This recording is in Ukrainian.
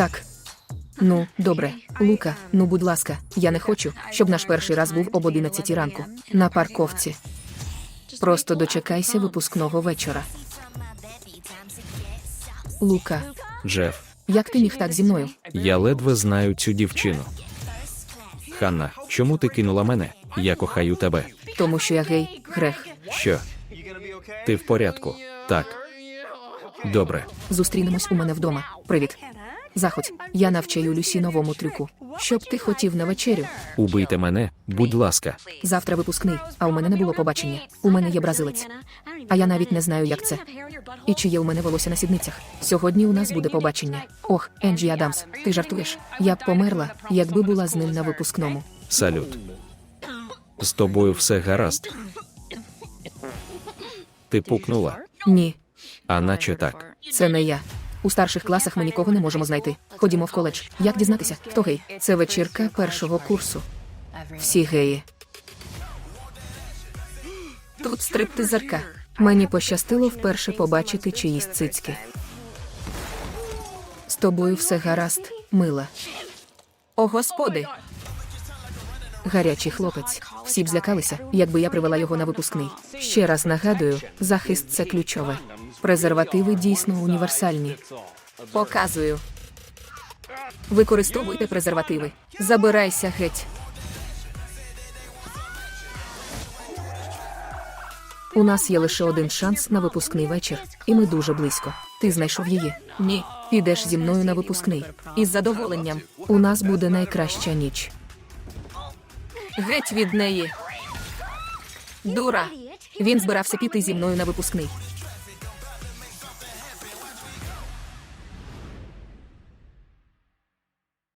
Так. Ну, добре, Лука, ну будь ласка, я не хочу, щоб наш перший раз був об 11 ранку на парковці. Просто дочекайся випускного вечора. Лука, Джеф, як ти міг так зі мною? я ледве знаю цю дівчину. Ханна, чому ти кинула мене? Я кохаю тебе. Тому що я гей, грех. Що? Ти в порядку? Так. Добре. Зустрінемось у мене вдома. Привіт. Заходь, я навчаю Люсі новому трюку. Щоб ти хотів на вечерю. Убийте мене, будь ласка. Завтра випускний, а у мене не було побачення. У мене є бразилець. А я навіть не знаю, як це. І чи є у мене волосся на сідницях. Сьогодні у нас буде побачення. Ох, Енджі Адамс, ти жартуєш? Я б померла, якби була з ним на випускному. Салют. З тобою все гаразд. Ти пукнула, Ні, а наче так. це не я. У старших класах ми нікого не можемо знайти. Ходімо в коледж. Як дізнатися, хто гей? Це вечірка першого курсу. Всі геї. Тут стриптизерка. Мені пощастило вперше побачити чиїсь цицьки. З тобою все гаразд, мила. О, господи! Гарячий хлопець. Всі б злякалися, якби я привела його на випускний. Ще раз нагадую, захист це ключове. Презервативи дійсно універсальні. Показую. Використовуйте презервативи. Забирайся геть. У нас є лише один шанс на випускний вечір, і ми дуже близько. Ти знайшов її? Ні. Підеш зі мною на випускний. Із задоволенням. У нас буде найкраща ніч. Геть від неї. Дура. Він збирався піти зі мною на випускний.